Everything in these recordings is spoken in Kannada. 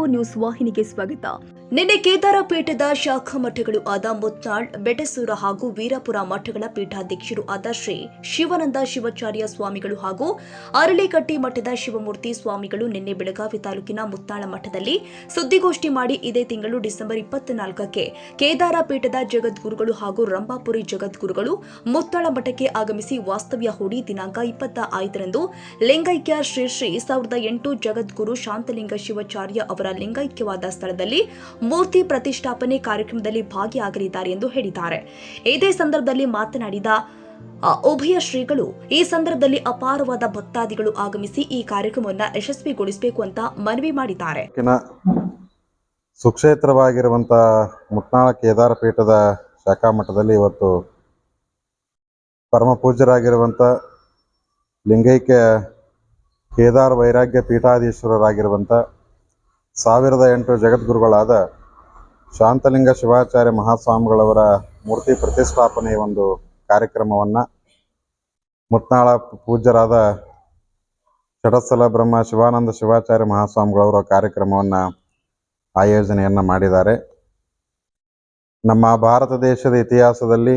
ಫೋರ್ ನ್ಯೂಸ್ ವಾಹಿನಿಗೆ ಸ್ವಾಗತ. ನಿನ್ನೆ ಕೇದಾರ ಪೀಠದ ಶಾಖಾ ಮಠಗಳು ಆದ ಮುತ್ನಾಳ್ ಬೆಟಸೂರ ಹಾಗೂ ವೀರಪುರ ಮಠಗಳ ಪೀಠಾಧ್ಯಕ್ಷರು ಆದ ಶ್ರೀ ಶಿವಾನಂದ ಶಿವಾಚಾರ್ಯ ಸ್ವಾಮಿಗಳು ಹಾಗೂ ಅರಳಿಕಟ್ಟಿ ಮಠದ ಶಿವಮೂರ್ತಿ ಸ್ವಾಮಿಗಳು ನಿನ್ನೆ ಬೆಳಗಾವಿ ತಾಲೂಕಿನ ಮುತ್ನಾಳ ಮಠದಲ್ಲಿ ಸುದ್ದಿಗೋಷ್ಠಿ ಮಾಡಿ ಇದೇ ತಿಂಗಳು ಡಿಸೆಂಬರ್ ಇಪ್ಪತ್ನಾಲ್ಕಕ್ಕೆ ಕೇದಾರ ಪೀಠದ ಜಗದ್ಗುರುಗಳು ಹಾಗೂ ರಂಭಾಪುರಿ ಜಗದ್ಗುರುಗಳು ಮುತ್ತಾಳ ಮಠಕ್ಕೆ ಆಗಮಿಸಿ ವಾಸ್ತವ್ಯ ಹೂಡಿ ದಿನಾಂಕ ಇಪ್ಪತ್ತ ಐದರಂದು ಲಿಂಗೈಕ್ಯ ಶ್ರೀ ಶ್ರೀ ಸಾವಿರದ ಎಂಟು ಜಗದ್ಗುರು ಶಾಂತಲಿಂಗ ಶಿವಾಚಾರ್ಯ ಅವರ ಲಿಂಗೈಕ್ಯವಾದ ಸ್ಥಳದಲ್ಲಿ ಮೂರ್ತಿ ಪ್ರತಿಷ್ಠಾಪನೆ ಕಾರ್ಯಕ್ರಮದಲ್ಲಿ ಭಾಗಿಯಾಗಲಿದ್ದಾರೆ ಎಂದು ಹೇಳಿದ್ದಾರೆ. ಇದೇ ಸಂದರ್ಭದಲ್ಲಿ ಮಾತನಾಡಿದ ಉಭಯ ಶ್ರೀಗಳು ಈ ಸಂದರ್ಭದಲ್ಲಿ ಅಪಾರವಾದ ಭಕ್ತಾದಿಗಳು ಆಗಮಿಸಿ ಈ ಕಾರ್ಯಕ್ರಮವನ್ನು ಯಶಸ್ವಿಗೊಳಿಸಬೇಕು ಅಂತ ಮನವಿ ಮಾಡಿದ್ದಾರೆ. ಸುಕ್ಷೇತ್ರವಾಗಿರುವಂತಹ ಮುತ್ನಾಳ ಕೇದಾರ ಪೀಠದ ಶಾಖಾ ಮಠದಲ್ಲಿ ಇವತ್ತು ಪರಮ ಪೂಜ್ಯರಾಗಿರುವಂತ ಲಿಂಗೈಕ್ಯ ಕೇದಾರ ವೈರಾಗ್ಯ ಪೀಠಾಧೀಶ್ವರರಾಗಿರುವಂಥ ಸಾವಿರದ ಎಂಟು ಜಗದ್ಗುರುಗಳಾದ ಶಾಂತಲಿಂಗ ಶಿವಾಚಾರ್ಯ ಮಹಾಸ್ವಾಮಿಗಳವರ ಮೂರ್ತಿ ಪ್ರತಿಷ್ಠಾಪನೆಯ ಒಂದು ಕಾರ್ಯಕ್ರಮವನ್ನು ಮುತ್ನಾಳ ಪೂಜ್ಯರಾದ ಷಡಸ್ಥಲ ಬ್ರಹ್ಮ ಶಿವಾನಂದ ಶಿವಾಚಾರ್ಯ ಮಹಾಸ್ವಾಮಿಗಳವರ ಕಾರ್ಯಕ್ರಮವನ್ನು ಆಯೋಜನೆಯನ್ನು ಮಾಡಿದ್ದಾರೆ. ನಮ್ಮ ಭಾರತ ದೇಶದ ಇತಿಹಾಸದಲ್ಲಿ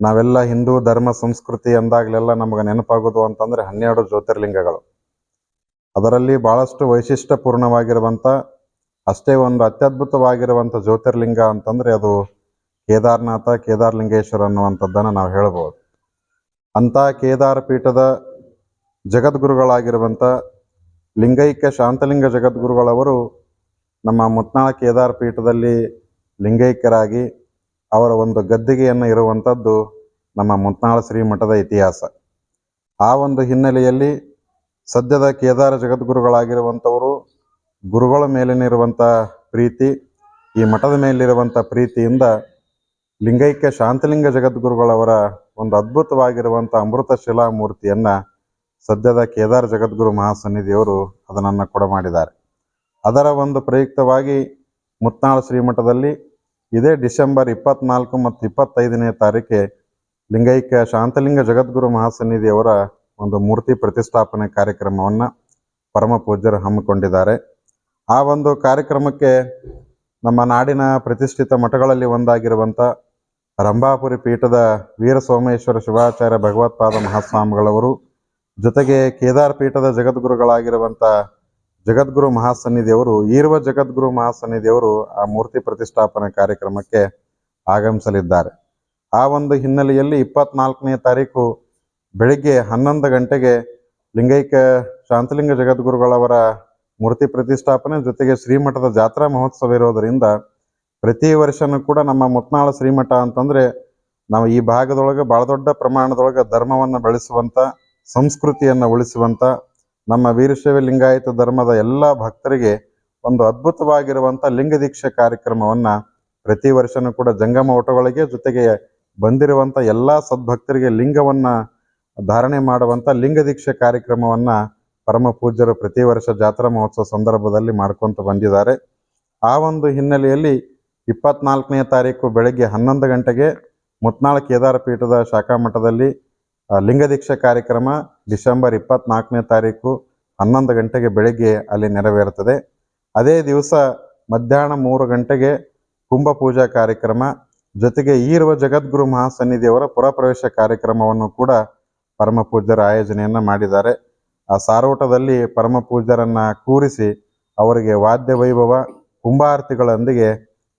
ನಾವೆಲ್ಲ ಹಿಂದೂ ಧರ್ಮ ಸಂಸ್ಕೃತಿ ಅಂದಾಗಲೆಲ್ಲ ನಮಗೆ ನೆನಪಾಗೋದು ಅಂತಂದರೆ ಹನ್ನೆರಡು ಜ್ಯೋತಿರ್ಲಿಂಗಗಳು. ಅದರಲ್ಲಿ ಭಾಳಷ್ಟು ವೈಶಿಷ್ಟ್ಯಪೂರ್ಣವಾಗಿರುವಂಥ, ಅಷ್ಟೇ ಒಂದು ಅತ್ಯದ್ಭುತವಾಗಿರುವಂಥ ಜ್ಯೋತಿರ್ಲಿಂಗ ಅಂತಂದರೆ ಅದು ಕೇದಾರನಾಥ, ಕೇದಾರಲಿಂಗೇಶ್ವರ ಅನ್ನುವಂಥದ್ದನ್ನು ನಾವು ಹೇಳ್ಬೋದು. ಅಂಥ ಕೇದಾರ ಪೀಠದ ಜಗದ್ಗುರುಗಳಾಗಿರುವಂಥ ಲಿಂಗೈಕ್ಯ ಶಾಂತಲಿಂಗ ಜಗದ್ಗುರುಗಳವರು ನಮ್ಮ ಮುತ್ನಾಳ ಕೇದಾರ ಪೀಠದಲ್ಲಿ ಲಿಂಗೈಕ್ಯರಾಗಿ ಅವರ ಒಂದು ಗದ್ದಿಗೆಯನ್ನು ಇರುವಂಥದ್ದು ನಮ್ಮ ಮುತ್ನಾಳ ಶ್ರೀಮಠದ ಇತಿಹಾಸ. ಆ ಒಂದು ಹಿನ್ನೆಲೆಯಲ್ಲಿ ಸದ್ಯದ ಕೇದಾರ ಜಗದ್ಗುರುಗಳಾಗಿರುವಂಥವರು, ಗುರುಗಳ ಮೇಲಿನಿರುವಂಥ ಪ್ರೀತಿ, ಈ ಮಠದ ಮೇಲಿರುವಂಥ ಪ್ರೀತಿಯಿಂದ ಲಿಂಗೈಕ್ಯ ಶಾಂತಲಿಂಗ ಜಗದ್ಗುರುಗಳವರ ಒಂದು ಅದ್ಭುತವಾಗಿರುವಂಥ ಅಮೃತ ಶಿಲಾ ಮೂರ್ತಿಯನ್ನು ಸದ್ಯದ ಕೇದಾರ ಜಗದ್ಗುರು ಮಹಾಸನ್ನಿಧಿಯವರು ಅದನ್ನು ಕೊಡಮಾಡಿದ್ದಾರೆ ಅದರ ಒಂದು ಪ್ರಯುಕ್ತವಾಗಿ ಮುತ್ನಾಳ ಶ್ರೀಮಠದಲ್ಲಿ ಇದೇ ಡಿಸೆಂಬರ್ ಇಪ್ಪತ್ನಾಲ್ಕು ಮತ್ತು ಇಪ್ಪತ್ತೈದನೇ ತಾರೀಕೆ ಲಿಂಗೈಕ್ಯ ಶಾಂತಲಿಂಗ ಜಗದ್ಗುರು ಮಹಾಸನ್ನಿಧಿಯವರ ಒಂದು ಮೂರ್ತಿ ಪ್ರತಿಷ್ಠಾಪನೆ ಕಾರ್ಯಕ್ರಮವನ್ನು ಪರಮ ಪೂಜ್ಯರು ಹಮ್ಮಿಕೊಂಡಿದ್ದಾರೆ. ಆ ಒಂದು ಕಾರ್ಯಕ್ರಮಕ್ಕೆ ನಮ್ಮ ನಾಡಿನ ಪ್ರತಿಷ್ಠಿತ ಮಠಗಳಲ್ಲಿ ಒಂದಾಗಿರುವಂಥ ರಂಭಾಪುರಿ ಪೀಠದ ವೀರ ಸೋಮೇಶ್ವರ ಶಿವಾಚಾರ್ಯ ಭಗವತ್ಪಾದ ಮಹಾಸ್ವಾಮಿಗಳವರು, ಜೊತೆಗೆ ಕೇದಾರ ಪೀಠದ ಜಗದ್ಗುರುಗಳಾಗಿರುವಂಥ ಜಗದ್ಗುರು ಮಹಾಸನ್ನಿಧಿಯವರು, ಈರುವ ಜಗದ್ಗುರು ಮಹಾಸನ್ನಿಧಿಯವರು ಆ ಮೂರ್ತಿ ಪ್ರತಿಷ್ಠಾಪನೆ ಕಾರ್ಯಕ್ರಮಕ್ಕೆ ಆಗಮಿಸಲಿದ್ದಾರೆ. ಆ ಒಂದು ಹಿನ್ನೆಲೆಯಲ್ಲಿ ಇಪ್ಪತ್ನಾಲ್ಕನೇ ತಾರೀಕು ಬೆಳಿಗ್ಗೆ ಹನ್ನೊಂದು ಗಂಟೆಗೆ ಲಿಂಗೈಕ್ಯ ಶಾಂತಲಿಂಗ ಜಗದ್ಗುರುಗಳವರ ಮೂರ್ತಿ ಪ್ರತಿಷ್ಠಾಪನೆ ಜೊತೆಗೆ ಶ್ರೀಮಠದ ಜಾತ್ರಾ ಮಹೋತ್ಸವ ಇರೋದರಿಂದ ಪ್ರತಿ ವರ್ಷನೂ ಕೂಡ ನಮ್ಮ ಮುತ್ನಾಳ ಶ್ರೀಮಠ ಅಂತಂದ್ರೆ ನಾವು ಈ ಭಾಗದೊಳಗೆ ಬಹಳ ದೊಡ್ಡ ಪ್ರಮಾಣದೊಳಗೆ ಧರ್ಮವನ್ನು ಬೆಳೆಸುವಂತ, ಸಂಸ್ಕೃತಿಯನ್ನು ಉಳಿಸುವಂತ, ನಮ್ಮ ವೀರಶೈವ ಲಿಂಗಾಯತ ಧರ್ಮದ ಎಲ್ಲ ಭಕ್ತರಿಗೆ ಒಂದು ಅದ್ಭುತವಾಗಿರುವಂತ ಲಿಂಗ ದೀಕ್ಷೆ ಕಾರ್ಯಕ್ರಮವನ್ನ ಪ್ರತಿ ವರ್ಷನೂ ಕೂಡ ಜಂಗಮ ಓಟಗಳಿಗೆ ಜೊತೆಗೆ ಬಂದಿರುವಂತ ಎಲ್ಲಾ ಸದ್ಭಕ್ತರಿಗೆ ಲಿಂಗವನ್ನ ಧಾರಣೆ ಮಾಡುವಂತ ಲಿಂಗ ದೀಕ್ಷೆ ಕಾರ್ಯಕ್ರಮವನ್ನ ಪರಮ ಪೂಜ್ಯರು ಪ್ರತಿ ವರ್ಷ ಜಾತ್ರಾ ಮಹೋತ್ಸವ ಸಂದರ್ಭದಲ್ಲಿ ಮಾಡ್ಕೊಂತ ಬಂದಿದ್ದಾರೆ. ಆ ಒಂದು ಹಿನ್ನೆಲೆಯಲ್ಲಿ ಇಪ್ಪತ್ನಾಲ್ಕನೇ ತಾರೀಕು ಬೆಳಗ್ಗೆ ಹನ್ನೊಂದು ಗಂಟೆಗೆ ಮುತ್ನಾಳ ಕೇದಾರ ಪೀಠದ ಶಾಖಾ ಮಠದಲ್ಲಿ ಲಿಂಗದೀಕ್ಷೆ ಲಿಂಗ ದೀಕ್ಷೆ ಕಾರ್ಯಕ್ರಮ ಡಿಸೆಂಬರ್ ಇಪ್ಪತ್ನಾಲ್ಕನೇ ತಾರೀಕು ಹನ್ನೊಂದು ಗಂಟೆಗೆ ಬೆಳಗ್ಗೆ ಅಲ್ಲಿ ನೆರವೇರುತ್ತದೆ. ಅದೇ ದಿವಸ ಮಧ್ಯಾಹ್ನ ಮೂರು ಗಂಟೆಗೆ ಕುಂಭ ಪೂಜಾ ಕಾರ್ಯಕ್ರಮ, ಜೊತೆಗೆ ಈರುವ ಜಗದ್ಗುರು ಮಹಾಸನ್ನಿಧಿಯವರ ಪುರಪ್ರವೇಶ ಕಾರ್ಯಕ್ರಮವನ್ನು ಕೂಡ ಪರಮ ಪೂಜ್ಯರ ಆಯೋಜನೆಯನ್ನ ಮಾಡಿದ್ದಾರೆ. ಆ ಸಾರೋಟದಲ್ಲಿ ಪರಮ ಪೂಜ್ಯರನ್ನ ಕೂರಿಸಿ ಅವರಿಗೆ ವಾದ್ಯ ವೈಭವ, ಕುಂಭಾರತಿಗಳೊಂದಿಗೆ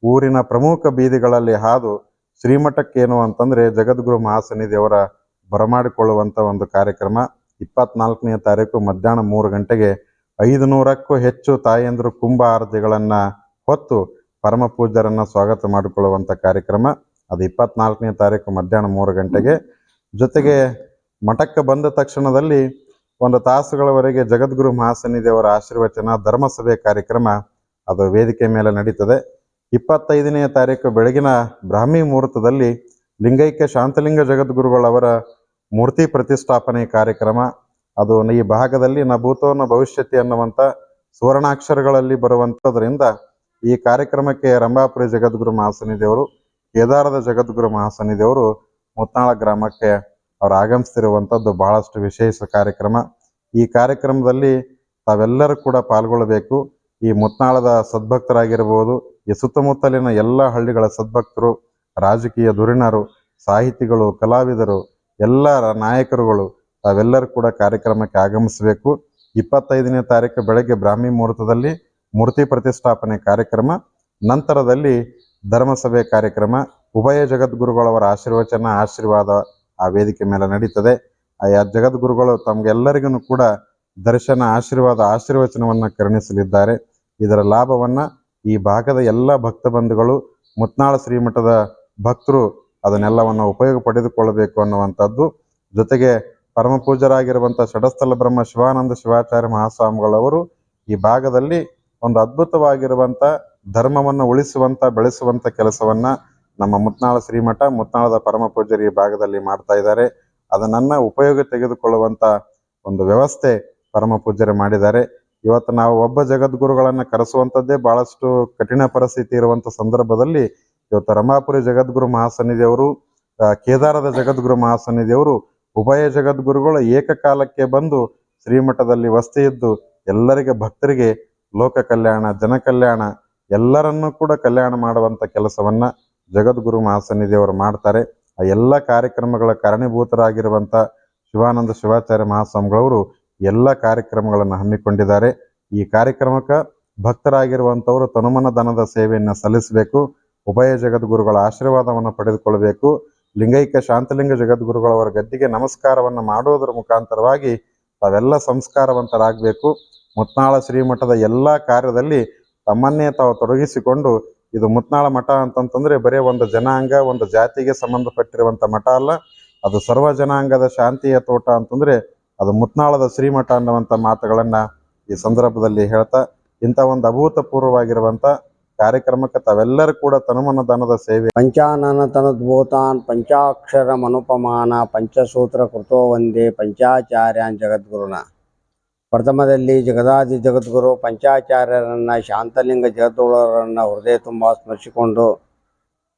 ಊರಿನ ಪ್ರಮುಖ ಬೀದಿಗಳಲ್ಲಿ ಹಾದು ಶ್ರೀಮಠಕ್ಕೇನು ಅಂತಂದ್ರೆ ಜಗದ್ಗುರು ಮಹಾಸನ್ನಿಧಿಯವರ ಬರಮಾಡಿಕೊಳ್ಳುವಂತ ಒಂದು ಕಾರ್ಯಕ್ರಮ. ಇಪ್ಪತ್ನಾಲ್ಕನೇ ತಾರೀಕು ಮಧ್ಯಾಹ್ನ ಮೂರು ಗಂಟೆಗೆ ಐದು ನೂರಕ್ಕೂ ಹೆಚ್ಚು ತಾಯಂದಿರು ಕುಂಭ ಆರತಿಗಳನ್ನ ಹೊತ್ತು ಪರಮ ಪೂಜ್ಯರನ್ನ ಸ್ವಾಗತ ಮಾಡಿಕೊಳ್ಳುವಂತ ಕಾರ್ಯಕ್ರಮ. ಅದು ಇಪ್ಪತ್ನಾಲ್ಕನೇ ತಾರೀಕು ಮಧ್ಯಾಹ್ನ ಮೂರು ಗಂಟೆಗೆ. ಜೊತೆಗೆ ಮಠಕ್ಕೆ ಬಂದ ತಕ್ಷಣದಲ್ಲಿ ಒಂದು ತಾಸುಗಳವರೆಗೆ ಜಗದ್ಗುರು ಮಹಾಸನ್ನಿಧಿಯವರ ಆಶೀರ್ವಚನ, ಧರ್ಮಸಭೆ ಕಾರ್ಯಕ್ರಮ ಅದು ವೇದಿಕೆ ಮೇಲೆ ನಡೀತದೆ. ಇಪ್ಪತ್ತೈದನೆಯ ತಾರೀಕು ಬೆಳಗಿನ ಬ್ರಾಹ್ಮಿ ಮುಹೂರ್ತದಲ್ಲಿ ಲಿಂಗೈಕ್ಯ ಶಾಂತಲಿಂಗ ಜಗದ್ಗುರುಗಳವರ ಮೂರ್ತಿ ಪ್ರತಿಷ್ಠಾಪನೆ ಕಾರ್ಯಕ್ರಮ. ಅದು ಈ ಭಾಗದಲ್ಲಿ ನ ಭೂತೋ ನ ಭವಿಷ್ಯತಿ ಅನ್ನುವಂಥ ಸುವರ್ಣಾಕ್ಷರಗಳಲ್ಲಿ ಬರುವಂಥದ್ರಿಂದ ಈ ಕಾರ್ಯಕ್ರಮಕ್ಕೆ ರಂಭಾಪುರಿ ಜಗದ್ಗುರು ಮಹಾಸನ್ನಿಧಿಯವರು, ಕೇದಾರದ ಜಗದ್ಗುರು ಮಹಾಸನ್ನಿಧಿಯವರು ಮುತ್ನಾಳ ಗ್ರಾಮಕ್ಕೆ ಅವರು ಆಗಮಿಸ್ತಿರುವಂಥದ್ದು ಬಹಳಷ್ಟು ವಿಶೇಷ ಕಾರ್ಯಕ್ರಮ. ಈ ಕಾರ್ಯಕ್ರಮದಲ್ಲಿ ತಾವೆಲ್ಲರೂ ಕೂಡ ಪಾಲ್ಗೊಳ್ಳಬೇಕು. ಈ ಮುತ್ನಾಳದ ಸದ್ಭಕ್ತರಾಗಿರ್ಬೋದು, ಈ ಸುತ್ತಮುತ್ತಲಿನ ಎಲ್ಲ ಹಳ್ಳಿಗಳ ಸದ್ಭಕ್ತರು, ರಾಜಕೀಯ ಧುರೀಣರು, ಸಾಹಿತಿಗಳು, ಕಲಾವಿದರು, ಎಲ್ಲ ನಾಯಕರುಗಳು ತಾವೆಲ್ಲರೂ ಕೂಡ ಕಾರ್ಯಕ್ರಮಕ್ಕೆ ಆಗಮಿಸಬೇಕು. ಇಪ್ಪತ್ತೈದನೇ ತಾರೀಕು ಬೆಳಗ್ಗೆ ಬ್ರಾಹ್ಮಿ ಮುಹೂರ್ತದಲ್ಲಿ ಮೂರ್ತಿ ಪ್ರತಿಷ್ಠಾಪನೆ ಕಾರ್ಯಕ್ರಮ, ನಂತರದಲ್ಲಿ ಧರ್ಮಸಭೆ ಕಾರ್ಯಕ್ರಮ, ಉಭಯ ಜಗದ್ಗುರುಗಳವರ ಆಶೀರ್ವಚನ, ಆಶೀರ್ವಾದ ಆ ವೇದಿಕೆ ಮೇಲೆ ನಡೀತದೆ. ಆಯಾ ಜಗದ್ಗುರುಗಳು ತಮಗೆಲ್ಲರಿಗೂ ಕೂಡ ದರ್ಶನ, ಆಶೀರ್ವಾದ, ಆಶೀರ್ವಚನವನ್ನ ಕರುಣಿಸಲಿದ್ದಾರೆ. ಇದರ ಲಾಭವನ್ನ ಈ ಭಾಗದ ಎಲ್ಲ ಭಕ್ತ ಬಂಧುಗಳು ಮುತ್ನಾಳ ಶ್ರೀಮಠದ ಭಕ್ತರು ಅದನ್ನೆಲ್ಲವನ್ನು ಉಪಯೋಗ ಪಡೆದುಕೊಳ್ಳಬೇಕು ಅನ್ನುವಂಥದ್ದು. ಜೊತೆಗೆ ಪರಮ ಪೂಜರಾಗಿರುವಂಥ ಷಡಸ್ಥಲ ಬ್ರಹ್ಮ ಶಿವಾನಂದ ಶಿವಾಚಾರ್ಯ ಮಹಾಸ್ವಾಮಿಗಳವರು ಈ ಭಾಗದಲ್ಲಿ ಒಂದು ಅದ್ಭುತವಾಗಿರುವಂಥ ಧರ್ಮವನ್ನು ಉಳಿಸುವಂತ ಬೆಳೆಸುವಂತ ಕೆಲಸವನ್ನ ನಮ್ಮ ಮುತ್ನಾಳ ಶ್ರೀಮಠ ಮುತ್ನಾಳದ ಪರಮ ಪೂಜರಿ ಭಾಗದಲ್ಲಿ ಮಾಡ್ತಾ ಇದ್ದಾರೆ. ಅದನ್ನ ಉಪಯೋಗ ತೆಗೆದುಕೊಳ್ಳುವಂತ ಒಂದು ವ್ಯವಸ್ಥೆ ಪರಮ ಪೂಜರಿ ಮಾಡಿದ್ದಾರೆ. ಇವತ್ತು ನಾವು ಒಬ್ಬ ಜಗದ್ಗುರುಗಳನ್ನ ಕರೆಸುವಂತದ್ದೇ ಬಹಳಷ್ಟು ಕಠಿಣ ಪರಿಸ್ಥಿತಿ ಇರುವಂತ ಸಂದರ್ಭದಲ್ಲಿ ಇವತ್ತು ರಮಾಪುರಿ ಜಗದ್ಗುರು ಮಹಾಸನ್ನಿಧಿಯವರು ಕೇದಾರದ ಜಗದ್ಗುರು ಮಹಾಸನ್ನಿಧಿಯವರು, ಉಭಯ ಜಗದ್ಗುರುಗಳು ಏಕಕಾಲಕ್ಕೆ ಬಂದು ಶ್ರೀಮಠದಲ್ಲಿ ವಸ್ತಿ ಇದ್ದು ಎಲ್ಲರಿಗೆ ಭಕ್ತರಿಗೆ ಲೋಕ ಕಲ್ಯಾಣ, ಜನ ಕಲ್ಯಾಣ ಎಲ್ಲರನ್ನೂ ಕೂಡ ಕಲ್ಯಾಣ ಮಾಡುವಂತ ಕೆಲಸವನ್ನ ಜಗದ್ಗುರು ಮಹಾಸನ್ನಿಧಿಯವರು ಮಾಡ್ತಾರೆ. ಆ ಎಲ್ಲ ಕಾರ್ಯಕ್ರಮಗಳ ಕಾರಣೀಭೂತರಾಗಿರುವಂತ ಶಿವಾನಂದ ಶಿವಾಚಾರ್ಯ ಮಹಾಸ್ವಾಮಿಗಳವರು ಎಲ್ಲ ಕಾರ್ಯಕ್ರಮಗಳನ್ನು ಹಮ್ಮಿಕೊಂಡಿದ್ದಾರೆ. ಈ ಕಾರ್ಯಕ್ರಮಕ್ಕೆ ಭಕ್ತರಾಗಿರುವಂತವರು ತನುಮನ ದನದ ಸೇವೆಯನ್ನು ಸಲ್ಲಿಸಬೇಕು. ಉಭಯ ಜಗದ್ಗುರುಗಳ ಆಶೀರ್ವಾದವನ್ನು ಪಡೆದುಕೊಳ್ಳಬೇಕು. ಲಿಂಗೈಕ ಶಾಂತಲಿಂಗ ಜಗದ್ಗುರುಗಳವರ ಗದ್ದಿಗೆ ನಮಸ್ಕಾರವನ್ನು ಮಾಡುವುದರ ಮುಖಾಂತರವಾಗಿ ತಾವೆಲ್ಲ ಸಂಸ್ಕಾರವಂತರಾಗಬೇಕು. ಮುತ್ನಾಳ ಶ್ರೀಮಠದ ಎಲ್ಲ ಕಾರ್ಯದಲ್ಲಿ ತಮ್ಮನ್ನೇ ತಾವು ತೊಡಗಿಸಿಕೊಂಡು ಇದು ಮುತ್ನಾಳ ಮಠ ಅಂತಂತಂದ್ರೆ ಬರೀ ಒಂದು ಜನಾಂಗ, ಒಂದು ಜಾತಿಗೆ ಸಂಬಂಧಪಟ್ಟಿರುವಂತ ಮಠ ಅಲ್ಲ. ಅದು ಸರ್ವ ಜನಾಂಗದ ಶಾಂತಿಯ ತೋಟ ಅಂತಂದ್ರೆ ಅದು ಮುತ್ನಾಳದ ಶ್ರೀಮಠ ಅನ್ನುವಂಥ ಮಾತುಗಳನ್ನ ಈ ಸಂದರ್ಭದಲ್ಲಿ ಹೇಳ್ತಾ, ಇಂಥ ಒಂದು ಅಭೂತಪೂರ್ವವಾಗಿರುವಂತ ಕಾರ್ಯಕ್ರಮಕ್ಕೆ ತಾವೆಲ್ಲರೂ ಕೂಡ ತನುಮನ ದಾನದ ಸೇವೆ. ಪಂಚಾನನತನದ್ಭೂತಾನ್ ಪಂಚಾಕ್ಷರ ಮನುಪಮಾನ ಪಂಚಸೂತ್ರ ಕೃತೋ ಒಂದೇ ಪಂಚಾಚಾರ್ಯಾನ್ ಜಗದ್ಗುರುನ. ಪ್ರಥಮದಲ್ಲಿ ಜಗದಾದಿ ಜಗದ್ಗುರು ಪಂಚಾಚಾರ್ಯರನ್ನು ಶಾಂತಲಿಂಗ ಜಗದೋಳರನ್ನು ಹೃದಯ ತುಂಬ ಸ್ಮರಿಸಿಕೊಂಡು,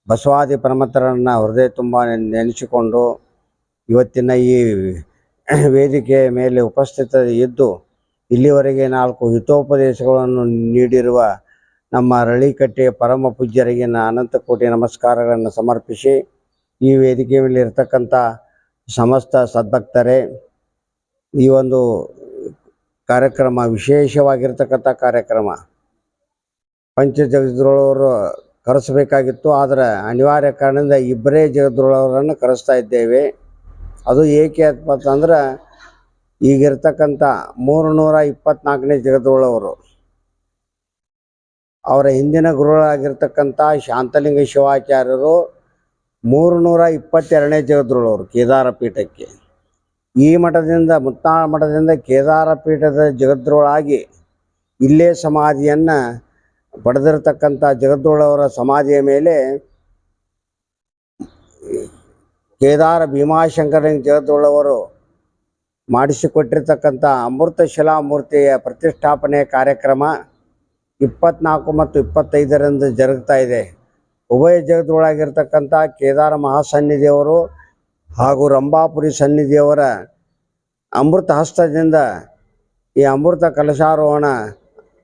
ಬಸವಾದಿ ಪರಮತರನ್ನು ಹೃದಯ ತುಂಬ ನೆನೆಸಿಕೊಂಡು, ಇವತ್ತಿನ ಈ ವೇದಿಕೆಯ ಮೇಲೆ ಉಪಸ್ಥಿತ ಇದ್ದು, ಇಲ್ಲಿವರೆಗೆ ನಾಲ್ಕು ಹಿತೋಪದೇಶಗಳನ್ನು ನೀಡಿರುವ ನಮ್ಮ ರಳಿಕಟ್ಟೆಯ ಪರಮ ಪೂಜ್ಯರಿಗೆ ಅನಂತ ಕೋಟಿ ನಮಸ್ಕಾರಗಳನ್ನು ಸಮರ್ಪಿಸಿ, ಈ ವೇದಿಕೆ ಮೇಲೆ ಇರತಕ್ಕಂಥ ಸಮಸ್ತ ಸದ್ಭಕ್ತರೇ, ಈ ಒಂದು ಕಾರ್ಯಕ್ರಮ, ವಿಶೇಷವಾಗಿರ್ತಕ್ಕಂಥ ಕಾರ್ಯಕ್ರಮ. ಪಂಚ ಜಗದ್ರೋಳವರು ಕರೆಸಬೇಕಾಗಿತ್ತು, ಆದರೆ ಅನಿವಾರ್ಯ ಕಾರಣದಿಂದ ಇಬ್ಬರೇ ಜಗದ್ರೋಳವರನ್ನು ಕರೆಸ್ತಾ ಇದ್ದೇವೆ. ಅದು ಏಕೆ ಅಂತಂದ್ರೆ, ಈಗಿರ್ತಕ್ಕಂಥ ಮೂರು ನೂರ ಇಪ್ಪತ್ನಾಲ್ಕನೇ ಜಗದ್ರೋಳವರು ಅವರ ಹಿಂದಿನ ಗುರುಗಳಾಗಿರ್ತಕ್ಕಂಥ ಶಾಂತಲಿಂಗ ಶಿವಾಚಾರ್ಯರು ಮೂರು ನೂರ ಇಪ್ಪತ್ತೆರಡನೇ ಜಗದ್ರೋಳವರು ಕೇದಾರ ಪೀಠಕ್ಕೆ ಈ ಮಠದಿಂದ, ಮುತ್ತಾಳ ಮಠದಿಂದ ಕೇದಾರ ಪೀಠದ ಜಗದ್ರೋಳಾಗಿ ಇಲ್ಲೇ ಸಮಾಧಿಯನ್ನು ಪಡೆದಿರತಕ್ಕಂಥ ಜಗದ್ರೋಳವರ ಸಮಾಧಿಯ ಮೇಲೆ ಕೇದಾರ ಭೀಮಾಶಂಕರ ಜಗದ್ರೋಳವರು ಮಾಡಿಸಿಕೊಟ್ಟಿರ್ತಕ್ಕಂಥ ಅಮೃತ ಶಿಲಾಮೂರ್ತಿಯ ಪ್ರತಿಷ್ಠಾಪನೆ ಕಾರ್ಯಕ್ರಮ ಇಪ್ಪತ್ನಾಲ್ಕು ಮತ್ತು ಇಪ್ಪತ್ತೈದರಂದು ಜರುಗ್ತಾ ಇದೆ. ಉಭಯ ಜಗದೊಳಗಿರ್ತಕ್ಕಂಥ ಕೇದಾರ ಮಹಾಸನ್ನಿಧಿಯವರು ಹಾಗೂ ರಂಭಾಪುರಿ ಸನ್ನಿಧಿಯವರ ಅಮೃತ ಹಸ್ತದಿಂದ ಈ ಅಮೃತ ಕಲಶಾರೋಹಣ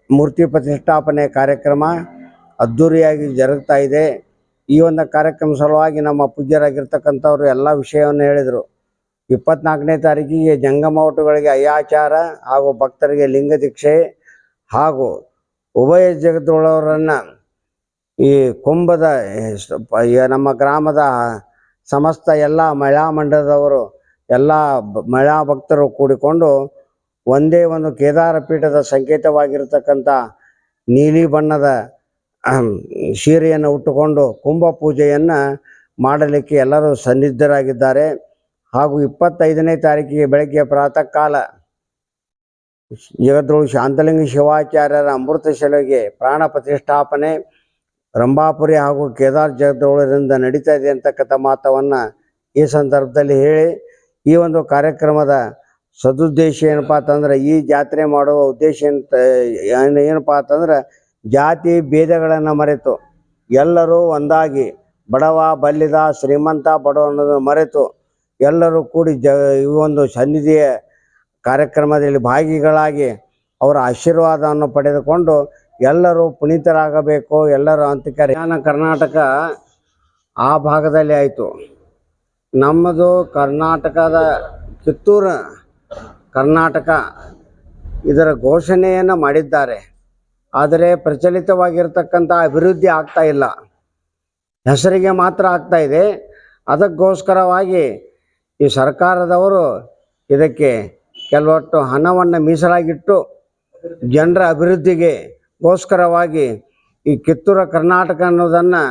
ಮೂರ್ತಿ ಪ್ರತಿಷ್ಠಾಪನೆ ಕಾರ್ಯಕ್ರಮ ಅದ್ಧೂರಿಯಾಗಿ ಜರುಗ್ತಾ ಇದೆ. ಈ ಒಂದು ಕಾರ್ಯಕ್ರಮ ಸಲುವಾಗಿ ನಮ್ಮ ಪೂಜ್ಯರಾಗಿರ್ತಕ್ಕಂಥವ್ರು ಎಲ್ಲ ವಿಷಯವನ್ನು ಹೇಳಿದರು. ಇಪ್ಪತ್ನಾಲ್ಕನೇ ತಾರೀಕಿಗೆ ಜಂಗಮ ಒಟ್ಟುಗಳಿಗೆ ಅಯ್ಯಾಚಾರ ಹಾಗೂ ಭಕ್ತರಿಗೆ ಲಿಂಗ ದೀಕ್ಷೆ ಹಾಗೂ ಉಭಯ ಜಗದೊಳವರನ್ನು ಈ ಕುಂಭದ ನಮ್ಮ ಗ್ರಾಮದ ಸಮಸ್ತ ಎಲ್ಲ ಮಹಿಳಾ ಮಂಡಲದವರು, ಎಲ್ಲ ಮಹಿಳಾ ಭಕ್ತರು ಕೂಡಿಕೊಂಡು ಒಂದೇ ಒಂದು ಕೇದಾರ ಪೀಠದ ಸಂಕೇತವಾಗಿರತಕ್ಕಂಥ ನೀಲಿ ಬಣ್ಣದ ಸೀರೆಯನ್ನು ಉಟ್ಟುಕೊಂಡು ಕುಂಭ ಪೂಜೆಯನ್ನು ಮಾಡಲಿಕ್ಕೆ ಎಲ್ಲರೂ ಸನ್ನಿದ್ಧರಾಗಿದ್ದಾರೆ. ಹಾಗೂ ಇಪ್ಪತ್ತೈದನೇ ತಾರೀಕಿಗೆ ಬೆಳಗ್ಗೆ ಪ್ರಾತಃ ಕಾಲ ಜಗದ್ರೋಳು ಶಾಂತಲಿಂಗ ಶಿವಾಚಾರ್ಯರ ಅಮೃತ ಶಿಲೆಗೆ ಪ್ರಾಣ ಪ್ರತಿಷ್ಠಾಪನೆ ರಂಭಾಪುರಿ ಹಾಗೂ ಕೇದಾರ್ ಜಗದೋಳರಿಂದ ನಡೀತಾ ಇದೆ ಅಂತಕ್ಕಂಥ ಮಾತವನ್ನು ಈ ಸಂದರ್ಭದಲ್ಲಿ ಹೇಳಿ, ಈ ಒಂದು ಕಾರ್ಯಕ್ರಮದ ಸದುದ್ದೇಶ ಏನಪ್ಪ ಅಂತಂದ್ರೆ, ಈ ಜಾತ್ರೆ ಮಾಡುವ ಉದ್ದೇಶ ಏನು ಏನ್- ಏನಪ್ಪ ಅಂತಂದ್ರೆ, ಜಾತಿ ಭೇದಗಳನ್ನು ಮರೆತು, ಎಲ್ಲರೂ ಒಂದಾಗಿ, ಬಡವ, ಬಲ್ಲಿದ, ಶ್ರೀಮಂತ, ಬಡವ ಅನ್ನೋದನ್ನು ಮರೆತು, ಎಲ್ಲರೂ ಕೂಡಿ ಜ, ಈ ಒಂದು ಸನ್ನಿಧಿಯ ಕಾರ್ಯಕ್ರಮದಲ್ಲಿ ಭಾಗಿಗಳಾಗಿ ಅವರ ಆಶೀರ್ವಾದವನ್ನು ಪಡೆದುಕೊಂಡು ಎಲ್ಲರೂ ಪುನೀತರಾಗಬೇಕು, ಎಲ್ಲರೂ ಅಂತಿಕ ಜ್ಞಾನ ಕರ್ನಾಟಕ ಆ ಭಾಗದಲ್ಲಿ ಆಯಿತು. ನಮ್ಮದು ಕರ್ನಾಟಕದ ಕಿತ್ತೂರು ಕರ್ನಾಟಕ ಇದರ ಘೋಷಣೆಯನ್ನು ಮಾಡಿದ್ದಾರೆ. ಆದರೆ ಪ್ರಚಲಿತವಾಗಿರ್ತಕ್ಕಂಥ ಅಭಿವೃದ್ಧಿ ಆಗ್ತಾ ಇಲ್ಲ. ಹೆಸರಿಗೆ ಮಾತ್ರ ಆಗ್ತಾ ಇದೆ. ಅದಕ್ಕೋಸ್ಕರವಾಗಿ ಈ ಸರ್ಕಾರದವರು ಇದಕ್ಕೆ ಕೆಲವಷ್ಟು ಹಣವನ್ನು ಮೀಸಲಾಗಿಟ್ಟು ಜನರ ಅಭಿವೃದ್ಧಿಗೆ ಗೋಸ್ಕರವಾಗಿ ಈ ಕಿತ್ತೂರ ಕರ್ನಾಟಕ ಅನ್ನೋದನ್ನು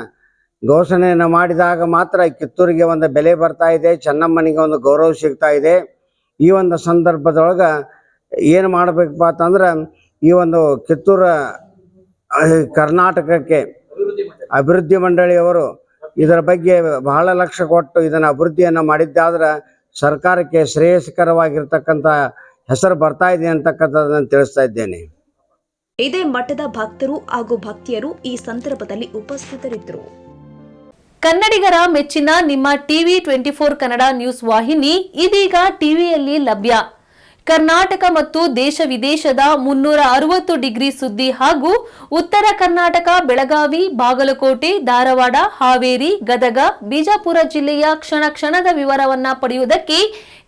ಘೋಷಣೆಯನ್ನು ಮಾಡಿದಾಗ ಮಾತ್ರ ಈ ಕಿತ್ತೂರಿಗೆ ಒಂದು ಬೆಲೆ ಬರ್ತಾ ಇದೆ. ಚೆನ್ನಮ್ಮನಿಗೆ ಒಂದು ಗೌರವ ಸಿಗ್ತಾ ಇದೆ. ಈ ಒಂದು ಸಂದರ್ಭದೊಳಗೆ ಏನು ಮಾಡಬೇಕಪ್ಪ ಅಂತಂದ್ರೆ ಈ ಒಂದು ಕಿತ್ತೂರ ಕರ್ನಾಟಕಕ್ಕೆ ಅಭಿವೃದ್ಧಿ ಮಂಡಳಿಯವರು ಇದರ ಬಗ್ಗೆ ಬಹಳ ಲಕ್ಷ ಕೊಟ್ಟು ಇದನ್ನು ಅಭಿವೃದ್ಧಿಯನ್ನು ಮಾಡಿದ್ದಾದ್ರೆ ಸರ್ಕಾರಕ್ಕೆ ಶ್ರೇಯಸ್ಕರವಾಗಿರ್ತಕ್ಕಂಥ ಹೆಸರು ಬರ್ತಾ ಇದೆ ಅಂತಕ್ಕಂಥದ್ದನ್ನು ತಿಳಿಸ್ತಾ ಇದ್ದೇನೆ. ಇದೇ ಮಠದ ಭಕ್ತರು ಹಾಗೂ ಭಕ್ತಿಯರು ಈ ಸಂದರ್ಭದಲ್ಲಿ ಉಪಸ್ಥಿತರಿದ್ದರು. ಕನ್ನಡಿಗರ ಮೆಚ್ಚಿನ ನಿಮ್ಮ TV twenty four Kannada news ವಾಹಿನಿ ಇದೀಗ ಟಿವಿಯಲ್ಲಿ ಲಭ್ಯ. ಕರ್ನಾಟಕ ಮತ್ತು ದೇಶ ವಿದೇಶದ ಮುನ್ನೂರ ಅರವತ್ತು ಡಿಗ್ರಿ ಸುದ್ದಿ ಹಾಗೂ ಉತ್ತರ ಕರ್ನಾಟಕ, ಬೆಳಗಾವಿ, ಬಾಗಲಕೋಟೆ, ಧಾರವಾಡ, ಹಾವೇರಿ, ಗದಗ, ಬಿಜಾಪುರ ಜಿಲ್ಲೆಯ ಕ್ಷಣ ಕ್ಷಣದ ವಿವರವನ್ನ ಪಡೆಯುವುದಕ್ಕೆ